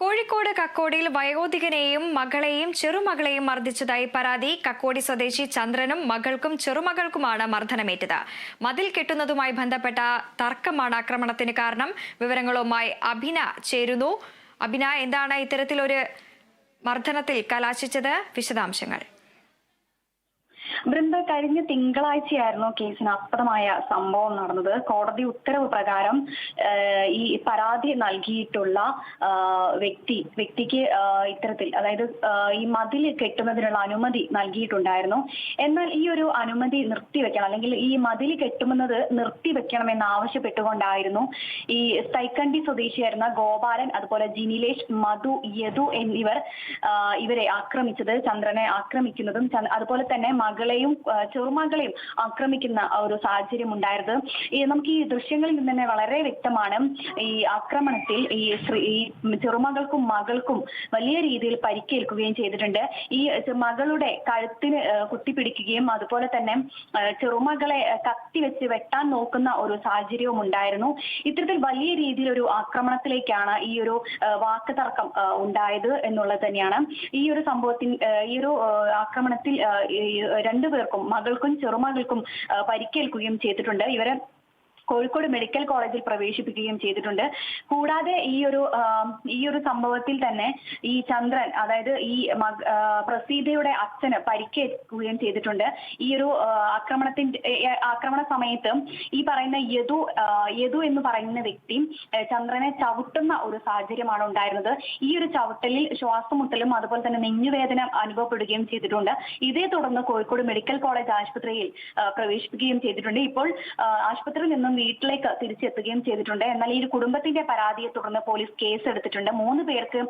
കോഴിക്കോട് കക്കോടിയിൽ വയോധികനെയും മകളെയും ചെറുമകളെയും മർദ്ദിച്ചതായി പരാതി. കക്കോടി സ്വദേശി ചന്ദ്രനും മകൾക്കും ചെറുമകൾക്കുമാണ് മർദ്ദനമേറ്റത്. മതിൽ കെട്ടുന്നതുമായി ബന്ധപ്പെട്ട തർക്കമാണ് ആക്രമണത്തിന് കാരണം. വിവരങ്ങളുമായി അഭിന ചേരുന്നു. അഭിന എന്താണ് ഇത്തരത്തിലൊരു മർദ്ദനത്തിൽ കലാശിച്ചത്? വിശദാംശങ്ങൾ. ബൃന്ദ കഴിഞ്ഞ തിങ്കളാഴ്ചയായിരുന്നു കേസിന് അപ്രദമായ സംഭവം നടന്നത്. കോടതി ഉത്തരവ് പ്രകാരം ഈ പരാതി നൽകിയിട്ടുള്ള വ്യക്തി വ്യക്തിക്ക് ഇത്തരത്തിൽ അതായത് ഈ മതിൽ കെട്ടുന്നതിനുള്ള അനുമതി നൽകിയിട്ടുണ്ടായിരുന്നു. എന്നാൽ ഈ ഒരു അനുമതി നിർത്തിവെക്കണം അല്ലെങ്കിൽ ഈ മതിൽ കെട്ടുമെന്നത് നിർത്തിവെക്കണമെന്ന് ആവശ്യപ്പെട്ടുകൊണ്ടായിരുന്നു ഈ സൈക്കണ്ടി സ്വദേശിയായിരുന്ന ഗോപാലൻ അതുപോലെ ജിനിലേഷ് മധു യദു എന്നിവർ ഇവരെ ആക്രമിച്ചത് ചന്ദ്രനെ ആക്രമിക്കുന്നതും അതുപോലെ തന്നെ മകളെയും ചെറുമകളെയും ആക്രമിക്കുന്ന ഒരു സാഹചര്യം ഉണ്ടായത് ഈ നമുക്ക് ഈ ദൃശ്യങ്ങളിൽ നിന്ന് തന്നെ വളരെ വ്യക്തമാണ്. ഈ ആക്രമണത്തിൽ ഈ ഈ ചെറുമകൾക്കും മകൾക്കും വലിയ രീതിയിൽ പരിക്കേൽക്കുകയും ചെയ്തിട്ടുണ്ട്. ഈ മകളുടെ കഴുത്തിന് കുത്തി കുത്തിപ്പിടിക്കുകയും അതുപോലെ തന്നെ ചെറുമകളെ കത്തി വെച്ച് വെട്ടാൻ നോക്കുന്ന ഒരു സാഹചര്യവും ഉണ്ടായിരുന്നു. ഇത്തരത്തിൽ വലിയ രീതിയിൽ ഒരു ആക്രമണത്തിലേക്കാണ് ഈ ഒരു വാക്ക് തർക്കം ഉണ്ടായത് എന്നുള്ളത് തന്നെയാണ്. ഈ ഒരു സംഭവത്തിൽ ഈ ഒരു ആക്രമണത്തിൽ രണ്ടുപേർക്കും മകൾക്കും ചെറുമകൾക്കും പരിക്കേൽക്കുകയും ചെയ്തിട്ടുണ്ട്. ഇവരെ കോഴിക്കോട് മെഡിക്കൽ കോളേജിൽ പ്രവേശിപ്പിക്കുകയും ചെയ്തിട്ടുണ്ട്. കൂടാതെ ഈ ഒരു ഈ ഒരു സംഭവത്തിൽ തന്നെ ഈ ചന്ദ്രൻ അതായത് ഈ പ്രസീതയുടെ അച്ഛന് പരിക്കേൽക്കുകയും ചെയ്തിട്ടുണ്ട്. ഈ ഒരു ആക്രമണത്തിന്റെ ആക്രമണ സമയത്ത് ഈ പറയുന്ന യദു യദു എന്ന് പറയുന്ന വ്യക്തി ചന്ദ്രനെ ചവിട്ടുന്ന ഒരു സാഹചര്യമാണ് ഉണ്ടായിരുന്നത്. ഈ ഒരു ചവിട്ടലിൽ ശ്വാസമുട്ടലും അതുപോലെ തന്നെ നെഞ്ഞുവേദന അനുഭവപ്പെടുകയും ചെയ്തിട്ടുണ്ട്. ഇതേ തുടർന്ന് കോഴിക്കോട് മെഡിക്കൽ കോളേജ് ആശുപത്രിയിൽ പ്രവേശിപ്പിക്കുകയും ചെയ്തിട്ടുണ്ട്. ഇപ്പോൾ ആശുപത്രിയിൽ നിന്നും വീട്ടിലേക്ക് തിരിച്ചെത്തുകയും ചെയ്തിട്ടുണ്ട്. എന്നാൽ ഈ കുടുംബത്തിന്റെ പരാതിയെ തുടർന്ന് പോലീസ് കേസ് എടുത്തിട്ടുണ്ട് മൂന്ന് പേർക്ക്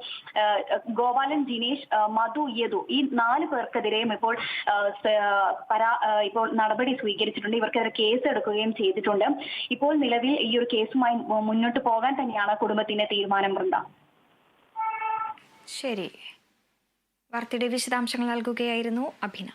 ഗോപാലൻ ജിനേഷ് മധു യദു ഈ നാല് പേർക്കെതിരെയും ഇപ്പോൾ പരാ ഇപ്പോൾ നടപടി സ്വീകരിച്ചിട്ടുണ്ട്. ഇവർക്കെതിരെ കേസ് എടുക്കുകയും ചെയ്തിട്ടുണ്ട്. ഇപ്പോൾ നിലവിൽ ഈ ഒരു കേസുമായി മുന്നോട്ട് പോകാൻ തന്നെയാണ് കുടുംബത്തിന്റെ തീരുമാനം വൃന്ദ. ശരി. വാർത്തയുടെ വിശദാംശങ്ങൾ നൽകുകയായിരുന്നു അഭിന.